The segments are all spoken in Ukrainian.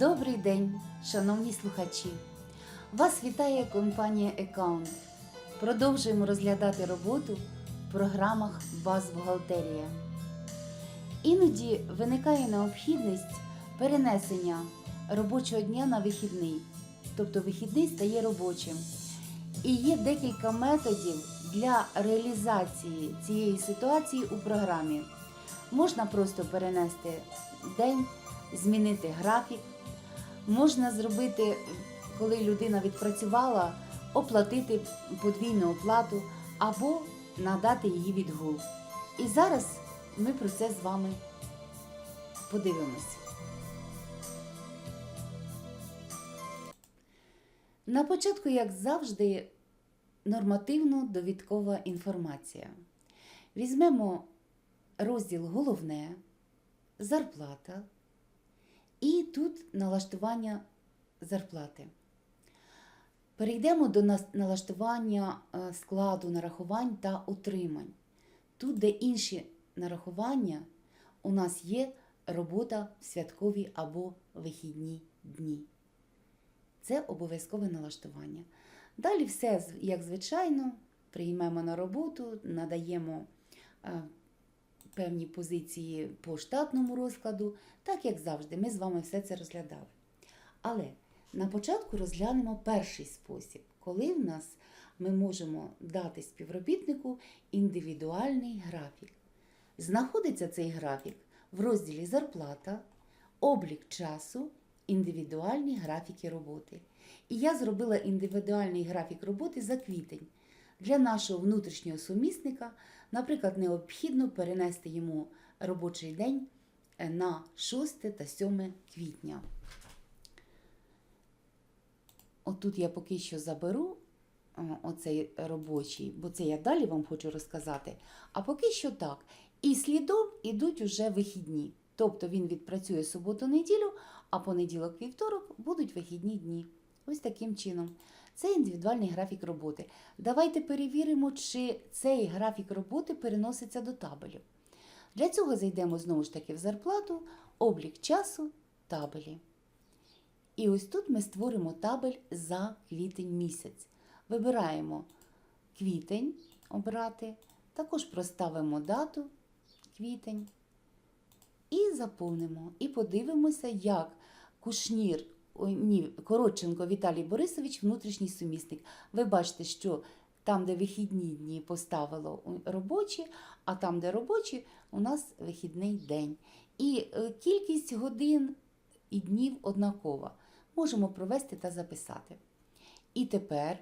Добрий день, шановні слухачі! Вас вітає компанія Account. Продовжуємо розглядати роботу в програмах Баз Бухгалтерія. Іноді виникає необхідність перенесення робочого дня на вихідний, тобто вихідний стає робочим. І є декілька методів для реалізації цієї ситуації у програмі. Можна просто перенести день, змінити графік. Можна зробити, коли людина відпрацювала, оплатити подвійну оплату або надати її відгул. І зараз ми про це з вами подивимось. На початку, як завжди, нормативно-довідкова інформація. Візьмемо розділ Головне, зарплата. І тут налаштування зарплати. Перейдемо до налаштування е, складу нарахувань та утримань. Тут, де інші нарахування, у нас є робота в святкові або вихідні дні. Це обов'язкове налаштування. Далі все, як звичайно, приймемо на роботу, надаємо е, певні позиції по штатному розкладу, так як завжди, ми з вами все це розглядали. Але на початку розглянемо перший спосіб, коли в нас ми можемо дати співробітнику індивідуальний графік. Знаходиться цей графік в розділі Зарплата, облік часу, індивідуальні графіки роботи. І я зробила індивідуальний графік роботи за квітень. Для нашого внутрішнього сумісника, наприклад, необхідно перенести йому робочий день е, на 6 та 7 квітня. Отут я поки що заберу е, оцей робочий, бо це я далі вам хочу розказати. А поки що так. І слідом ідуть уже вихідні. Тобто він відпрацює суботу-неділю, а понеділок вівторок будуть вихідні дні. Ось таким чином. Це індивідуальний графік роботи. Давайте перевіримо, чи цей графік роботи переноситься до табелю. Для цього зайдемо знову ж таки в зарплату, облік часу, табелі. І ось тут ми створимо табель за квітень місяць. Вибираємо квітень обрати, також проставимо дату квітень і заповнимо. І подивимося, як Кушнір, ой, ні, Коротченко Віталій Борисович, внутрішній сумісник. Ви бачите, що там, де вихідні дні поставило робочі, а там, де робочі, у нас вихідний день. І е, кількість годин і днів однакова. Можемо провести та записати. І тепер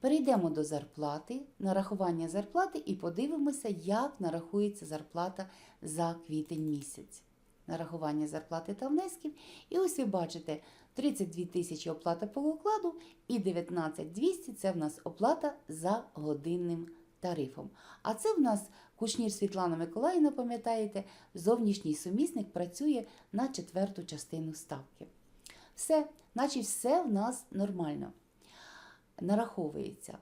перейдемо до зарплати, нарахування зарплати і подивимося, як нарахується зарплата за квітень місяць. Нарахування зарплати та внесків. І ось ви бачите 32 тисячі оплата по укладу і 19 200 це в нас оплата за годинним тарифом. А це в нас Кушнір Світлана Миколаївна, пам'ятаєте, зовнішній сумісник працює на четверту частину ставки. Все, значить, все в нас нормально нараховується.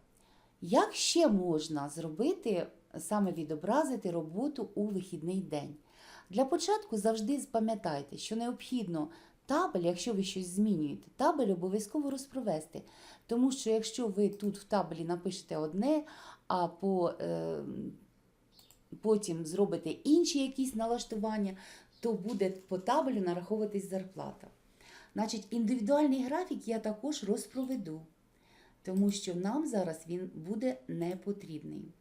Як ще можна зробити, саме відобразити роботу у вихідний день? Для початку завжди пам'ятайте, що необхідно табель, якщо ви щось змінюєте, табель обов'язково розпровести. Тому що якщо ви тут в табелі напишете одне, а по, е, потім зробите інші якісь налаштування, то буде по табелю нараховуватись зарплата. Значить, індивідуальний графік я також розпроведу, тому що нам зараз він буде не потрібний.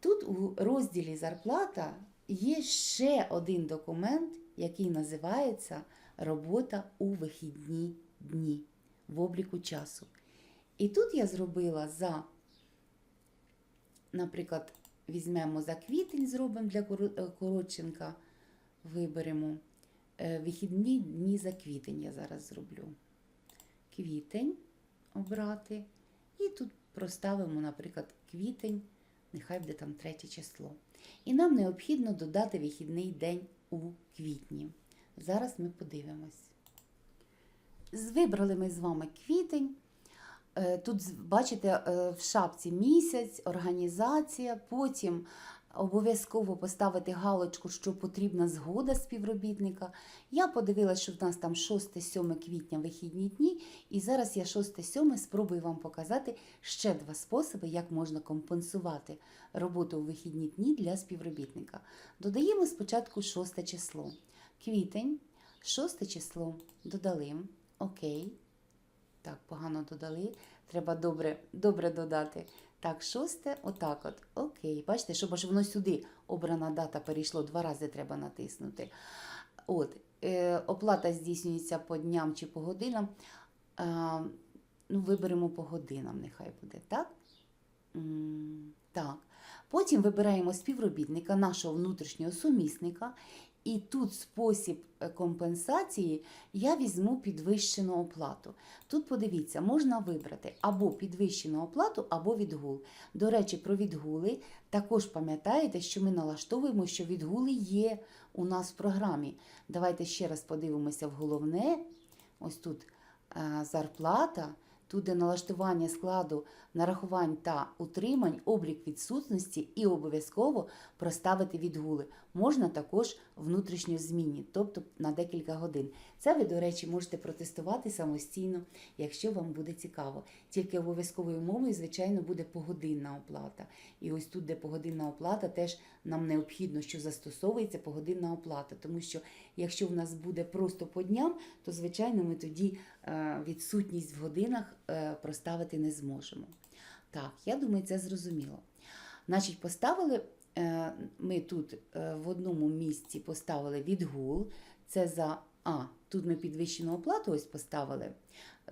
Тут у розділі зарплата є ще один документ, який називається Робота у вихідні дні в обліку часу. І тут я зробила за, наприклад, візьмемо за квітень, зробимо для е, Коротченка, виберемо е, вихідні дні за квітень. Я зараз зроблю. Квітень обрати. І тут проставимо, наприклад, квітень, нехай буде там третє число. І нам необхідно додати вихідний день у квітні. Зараз ми подивимось. Вибрали ми з вами квітень. Е, Тут бачите е, в шапці місяць, організація, потім Обов'язково поставити галочку, що потрібна згода співробітника. Я подивилася, що в нас там 6-7 квітня вихідні дні, і зараз я 6-7 спробую вам показати ще два способи, як можна компенсувати роботу у вихідні дні для співробітника. Додаємо спочатку 6 число. Квітень, 6 число додали. Окей. Так, погано додали. Треба добре, добре додати. Так, шосте, отак от. Окей. Бачите, щоб аж воно сюди обрана дата перейшло, два рази треба натиснути. От, е, оплата здійснюється по дням чи по годинам. А, ну, виберемо по годинам, нехай буде, так? М, Так. Потім вибираємо співробітника, нашого внутрішнього сумісника, і тут спосіб е, компенсації я візьму підвищену оплату. Тут подивіться, можна вибрати або підвищену оплату, або відгул. До речі, про відгули також пам'ятаєте, що ми налаштовуємо, що відгули є у нас в програмі. Давайте ще раз подивимося в головне. Ось тут е, зарплата. Тут де налаштування складу нарахувань та утримань, облік відсутності і обов'язково проставити відгули. Можна також внутрішньо змінні, тобто на декілька годин. Це ви, до речі, можете протестувати самостійно, якщо вам буде цікаво. Тільки обов'язковою умовою, звичайно, буде погодинна оплата. І ось тут, де погодинна оплата, теж нам необхідно, що застосовується погодинна оплата. Тому що якщо в нас буде просто по дням, то звичайно ми тоді е, відсутність в годинах е, проставити не зможемо. Так, я думаю, це зрозуміло. Значить, поставили е, ми тут в одному місці поставили відгул. Це за А. Тут ми підвищену оплату ось поставили.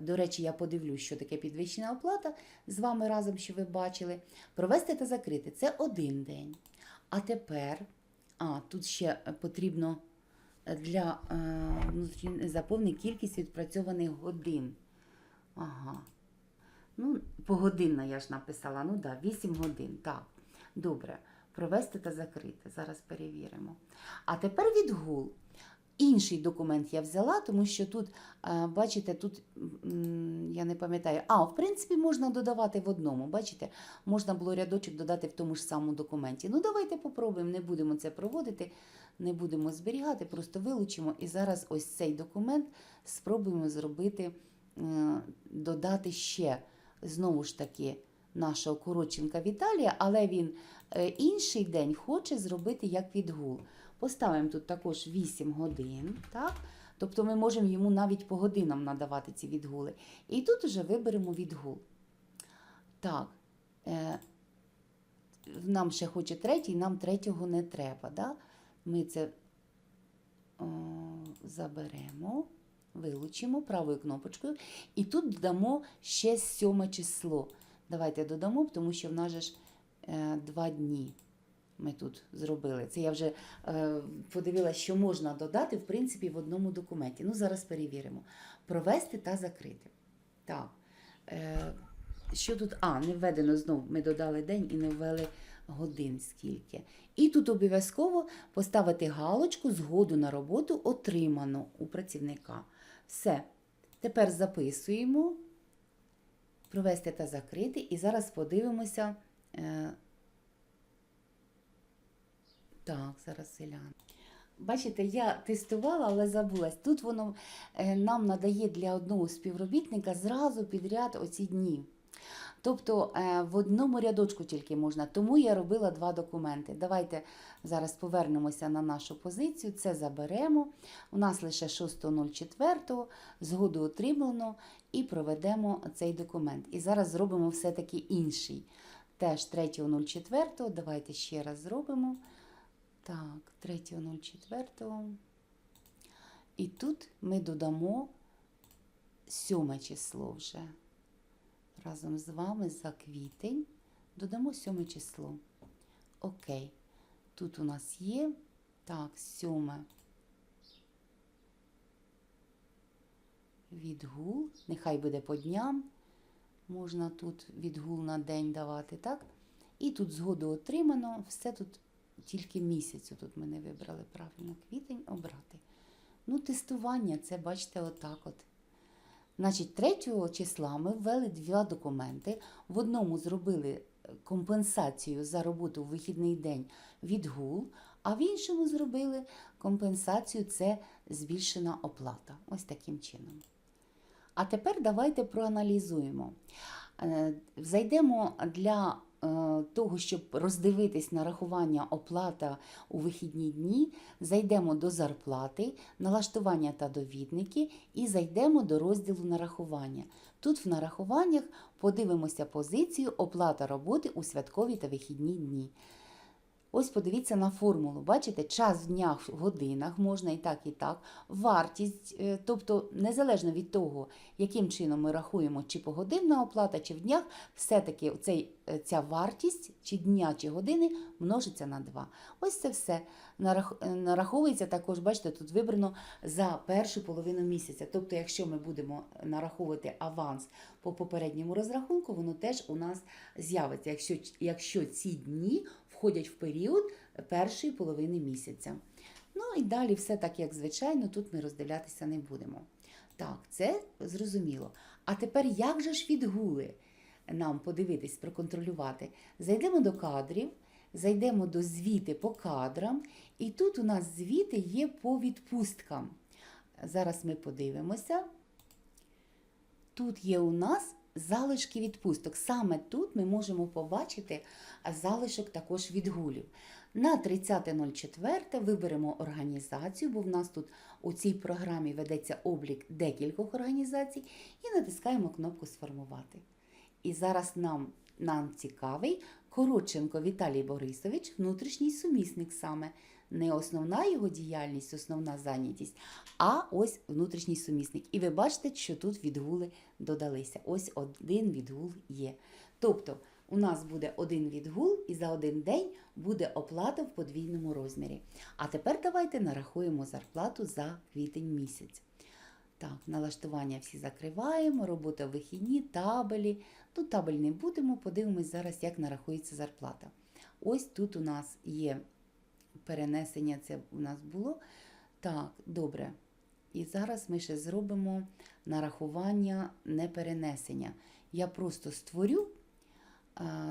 До речі, я подивлюсь, що таке підвищена оплата з вами разом, що ви бачили. Провести та закрити це один день. А тепер, а, тут ще потрібно для е, заповнити кількість відпрацьованих годин. Ага. Ну, погодинна я ж написала. Ну так, да, 8 годин. Так. Добре. Провести та закрити. Зараз перевіримо. А тепер відгул. Інший документ я взяла, тому що тут, бачите, тут я не пам'ятаю. А, в принципі, можна додавати в одному. Бачите, можна було рядочок додати в тому ж самому документі. Ну, давайте попробуємо, не будемо це проводити, не будемо зберігати, просто вилучимо. І зараз ось цей документ спробуємо зробити, е, додати ще знову ж таки нашого Коротченка Віталія, але він е, інший день хоче зробити як відгул. Поставимо тут також 8 годин, так? Тобто ми можемо йому навіть по годинам надавати ці відгули. І тут уже виберемо відгул. Так, е, нам ще хоче третій, нам третього не треба. Да? Ми це о, заберемо, вилучимо правою кнопочкою. І тут додамо ще сьоме число. Давайте додамо, тому що в нас же ж е, два дні ми тут зробили. Це я вже е, подивилася, що можна додати, в принципі, в одному документі. Ну, зараз перевіримо. Провести та закрити. Так. Е, що тут? А, не введено знову. Ми додали день і не ввели годин скільки. І тут обов'язково поставити галочку згоду на роботу отриману у працівника. Все. Тепер записуємо. Провести та закрити. І зараз подивимося. Так, зараз селян. Бачите, я тестувала, але забулась. Тут воно е, нам надає для одного співробітника зразу підряд оці дні. Тобто е, в одному рядочку тільки можна. Тому я робила два документи. Давайте зараз повернемося на нашу позицію. Це заберемо. У нас лише 6.04, згоду отримано і проведемо цей документ. І зараз зробимо все-таки інший. Теж 3.04. Давайте ще раз зробимо. Так, 3.04. І тут ми додамо сьоме число вже. Разом з вами за квітень додамо сьоме число. Окей. Тут у нас є. Так, сьоме. Відгул. Нехай буде по дням. Можна тут відгул на день давати, так? І тут згоду отримано. Все тут тільки місяцю тут ми не вибрали правильно квітень обрати. Ну, тестування, це бачите, отак от. Значить, 3 числа ми ввели два документи. В одному зробили компенсацію за роботу в вихідний день відгул, а в іншому зробили компенсацію це збільшена оплата. Ось таким чином. А тепер давайте проаналізуємо. Е, Зайдемо для е, того, щоб роздивитись нарахування оплата у вихідні дні, зайдемо до зарплати, налаштування та довідники і зайдемо до розділу нарахування. Тут в нарахуваннях подивимося позицію оплата роботи у святкові та вихідні дні. Ось подивіться на формулу. Бачите, час в днях в годинах можна і так, і так. Вартість, е, тобто незалежно від того, яким чином ми рахуємо, чи погодинна оплата, чи в днях, все-таки е, ця вартість, чи дня, чи години множиться на 2. Ось це все е, нараховується також, бачите, тут вибрано за першу половину місяця. Тобто, якщо ми будемо нараховувати аванс по попередньому розрахунку, воно теж у нас з'явиться, якщо, якщо ці дні входять в період першої половини місяця. Ну і далі все так, як звичайно, тут ми роздивлятися не будемо. Так, це зрозуміло. А тепер як же ж відгули нам подивитись, проконтролювати? Зайдемо до кадрів, зайдемо до звіти по кадрам, і тут у нас звіти є по відпусткам. Зараз ми подивимося. Тут є у нас залишки відпусток. Саме тут ми можемо побачити залишок також відгулів. На 30.04 виберемо організацію, бо в нас тут у цій програмі ведеться облік декількох організацій, і натискаємо кнопку Сформувати. І зараз нам, нам цікавий Коротченко Віталій Борисович, внутрішній сумісник саме. Не основна його діяльність, основна зайнятість, а ось внутрішній сумісник. І ви бачите, що тут відгули додалися. Ось один відгул є. Тобто у нас буде один відгул, і за один день буде оплата в подвійному розмірі. А тепер давайте нарахуємо зарплату за квітень місяць. Так, налаштування всі закриваємо, робота в вихідні, табелі. Тут табель не будемо, подивимось зараз, як нарахується зарплата. Ось тут у нас є перенесення, це у нас було. Так, добре. І зараз ми ще зробимо нарахування неперенесення. Я просто створю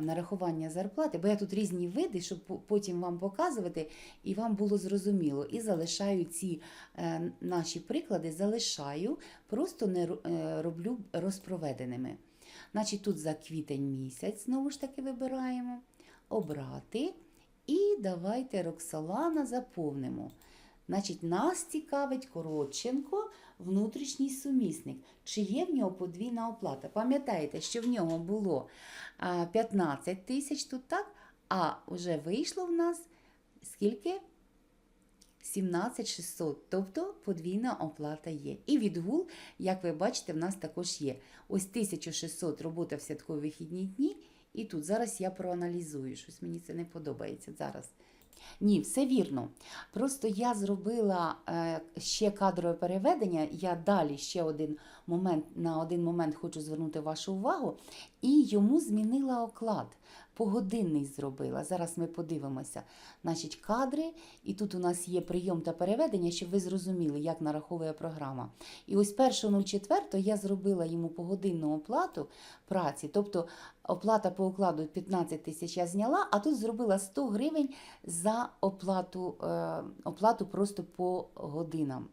нарахування зарплати, бо я тут різні види, щоб потім вам показувати і вам було зрозуміло. І залишаю ці е, наші приклади, залишаю, просто не е, роблю розпроведеними. Значить, тут за квітень місяць, знову ж таки, вибираємо обрати. І давайте Роксолана заповнимо. Значить, нас цікавить Коротченко, внутрішній сумісник. Чи є в нього подвійна оплата? Пам'ятаєте, що в нього було 15 тисяч тут, так? А вже вийшло в нас скільки? 17 600, тобто подвійна оплата є. І відгул, як ви бачите, в нас також є. Ось 1600 робота в святкові вихідні дні. І тут зараз я проаналізую, щось мені це не подобається зараз. Ні, все вірно. Просто я зробила е, ще кадрове переведення. Я далі ще один момент на один момент хочу звернути вашу увагу, і йому змінила оклад. Погодинний зробила. Зараз ми подивимося. Значить, кадри, і тут у нас є прийом та переведення, щоб ви зрозуміли, як нараховує програма. І ось 1.04 я зробила йому погодинну оплату праці, тобто оплата по укладу 15 тисяч я зняла, а тут зробила 100 гривень за оплату, е, оплату просто по годинам.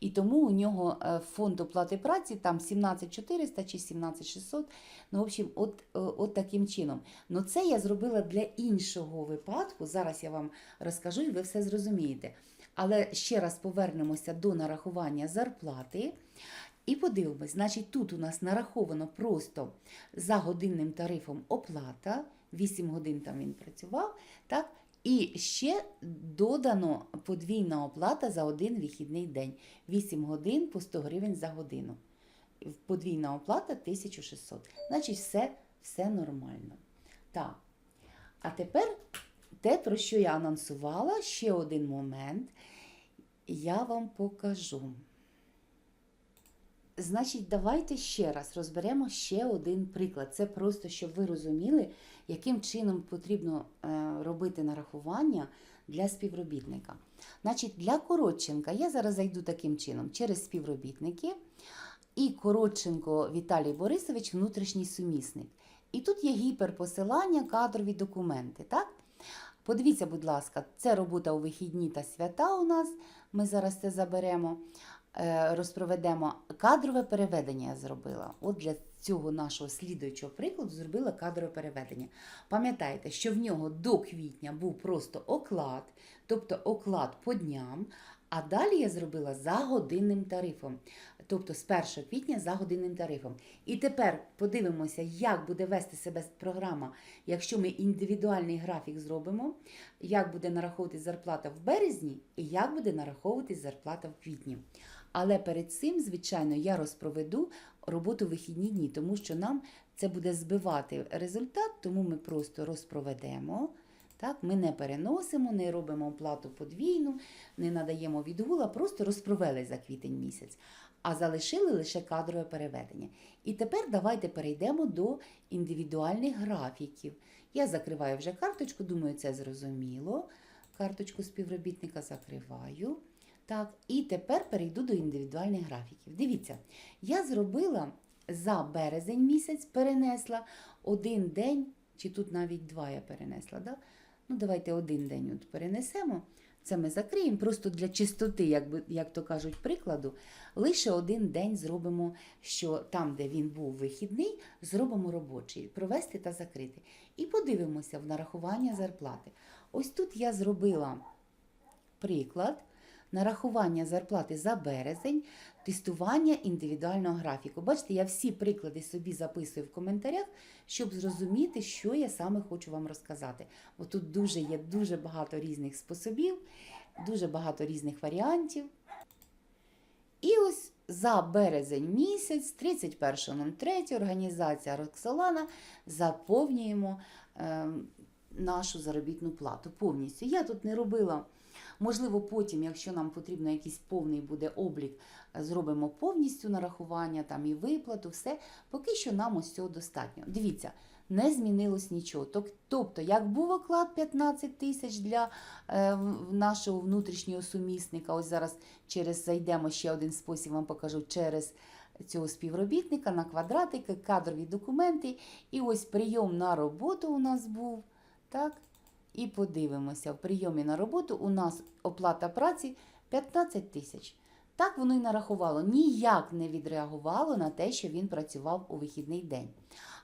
І тому у нього е, фонд оплати праці там 17400 чи 17600. Ну, в общем, от, е, от таким чином. Ну, це я зробила для іншого випадку. Зараз я вам розкажу, і ви все зрозумієте. Але ще раз повернемося до нарахування зарплати. І подивимось, значить, тут у нас нараховано просто за годинним тарифом оплата, 8 годин там він працював, так? І ще додано подвійна оплата за один вихідний день. 8 годин по 100 гривень за годину. Подвійна оплата 1600. Значить, все, все нормально. Так. А тепер те, про що я анонсувала, ще один момент. Я вам покажу. Значить, давайте ще раз розберемо ще один приклад. Це просто, щоб ви розуміли, яким чином потрібно е, робити нарахування для співробітника. Значить, для Коротченка я зараз зайду таким чином через співробітники. І Коротченко Віталій Борисович внутрішній сумісник. І тут є гіперпосилання, кадрові документи. Так? Подивіться, будь ласка, це робота у вихідні та свята у нас. Ми зараз це заберемо, розпроведемо. Кадрове переведення я зробила. От для цього нашого слідуючого прикладу зробила кадрове переведення. Пам'ятаєте, що в нього до квітня був просто оклад, тобто оклад по дням. А далі я зробила за годинним тарифом, тобто з 1 квітня за годинним тарифом. І тепер подивимося, як буде вести себе програма, якщо ми індивідуальний графік зробимо, як буде нараховуватись зарплата в березні і як буде нараховуватись зарплата в квітні. Але перед цим, звичайно, я розпроведу роботу вихідні дні, тому що нам це буде збивати результат, тому ми просто розпроведемо. Так, ми не переносимо, не робимо оплату подвійну, не надаємо відгула, просто розпровели за квітень місяць, а залишили лише кадрове переведення. І тепер давайте перейдемо до індивідуальних графіків. Я закриваю вже карточку, думаю, це зрозуміло. Карточку співробітника закриваю. Так, і тепер перейду до індивідуальних графіків. Дивіться, я зробила за березень місяць, перенесла один день, чи тут навіть два я перенесла. Да? Ну, давайте один день от перенесемо. Це ми закриємо, просто для чистоти, як, як то кажуть, прикладу, лише один день зробимо, що там, де він був вихідний, зробимо робочий, провести та закрити. І подивимося в нарахування зарплати. Ось тут я зробила приклад нарахування зарплати за березень, тестування індивідуального графіку. Бачите, я всі приклади собі записую в коментарях, щоб зрозуміти, що я саме хочу вам розказати. Бо тут дуже є дуже багато різних способів, дуже багато різних варіантів. І ось за березень місяць, 31.03, організація Роксолана заповнюємо е, нашу заробітну плату повністю. Я тут не робила. Можливо, потім, якщо нам потрібно якийсь повний буде облік, зробимо повністю нарахування там і виплату, все. Поки що нам ось цього достатньо. Дивіться, не змінилось нічого. Тобто, як був оклад 15 тисяч для е, нашого внутрішнього сумісника, ось зараз через зайдемо ще один спосіб, вам покажу через цього співробітника на квадратики, кадрові документи. І ось прийом на роботу у нас був. Так? І подивимося, в прийомі на роботу у нас оплата праці 15 тисяч. Так воно і нарахувало, ніяк не відреагувало на те, що він працював у вихідний день.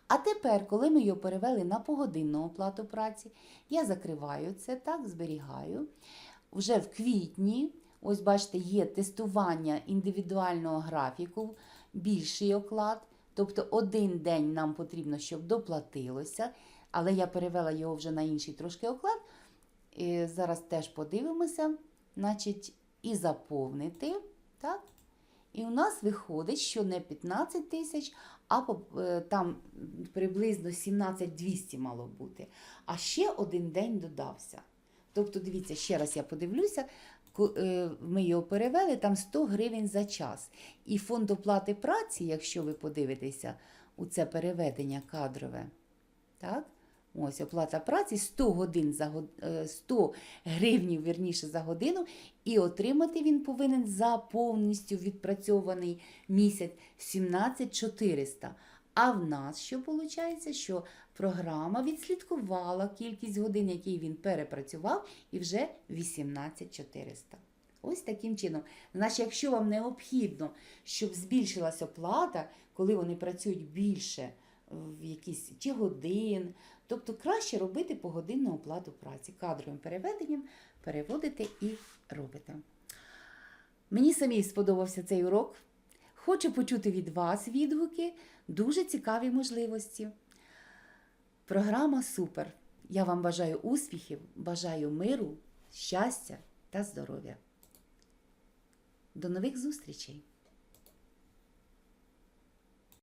А тепер, коли ми його перевели на погодинну оплату праці, я закриваю це так, зберігаю. Вже в квітні, ось бачите, є тестування індивідуального графіку, більший оклад. Тобто один день нам потрібно, щоб доплатилося, але я перевела його вже на інший трошки оклад. І зараз теж подивимося, значить, і заповнити. Так? І у нас виходить, що не 15 тисяч, а е, там приблизно 17 200 мало бути. А ще один день додався. Тобто, дивіться, ще раз я подивлюся, е, ми його перевели, там 100 гривень за час. І фонд оплати праці, якщо ви подивитеся у це переведення кадрове, так? Ось оплата праці 100 годин за год- е, 100 гривнів вірніше за годину, і отримати він повинен за повністю відпрацьований місяць 17 400. А в нас що виходить? Що програма відслідкувала кількість годин, які він перепрацював, і вже 18 400. Ось таким чином. Значить, якщо вам необхідно, щоб збільшилась оплата, коли вони працюють більше в якісь чи годин, тобто краще робити погодинну оплату праці. Кадровим переведенням переводите і робите. Мені самій сподобався цей урок. Хочу почути від вас відгуки, дуже цікаві можливості. Програма супер. Я вам бажаю успіхів, бажаю миру, щастя та здоров'я. До нових зустрічей!